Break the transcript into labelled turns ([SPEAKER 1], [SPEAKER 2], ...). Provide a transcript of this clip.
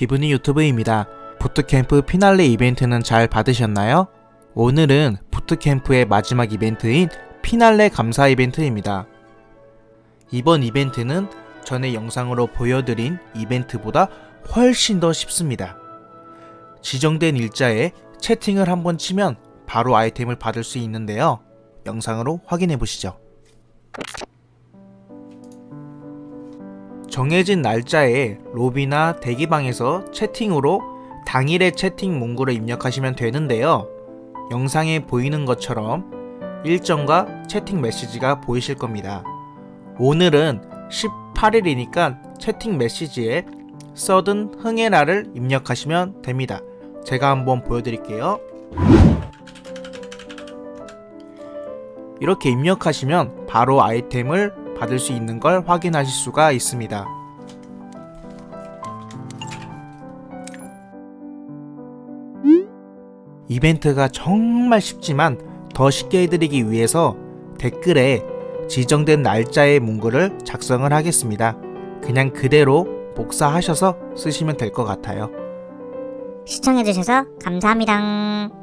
[SPEAKER 1] 기분이 유튜브입니다. 부트캠프 피날레 이벤트는 잘 받으셨나요? 오늘은 부트캠프의 마지막 이벤트인 피날레 감사 이벤트입니다. 이번 이벤트는 전에 영상으로 보여드린 이벤트보다 훨씬 더 쉽습니다. 지정된 일자에 채팅을 한번 치면 바로 아이템을 받을 수 있는데요. 영상으로 확인해 보시죠. 정해진 날짜에 로비나 대기방에서 채팅으로 당일의 채팅 문구를 입력하시면 되는데요. 영상에 보이는 것처럼 일정과 채팅 메시지가 보이실 겁니다. 오늘은 18일이니까 채팅 메시지에 서든 흥해라를 입력하시면 됩니다. 제가 한번 보여드릴게요. 이렇게 입력하시면 바로 아이템을 받을 수 있는 걸 확인하실 수가 있습니다. 이벤트가 정말 쉽지만 더 쉽게 해드리기 위해서 댓글에 지정된 날짜의 문구를 작성을 하겠습니다. 그냥 그대로 복사하셔서 쓰시면 될 것 같아요.
[SPEAKER 2] 시청해주셔서 감사합니다.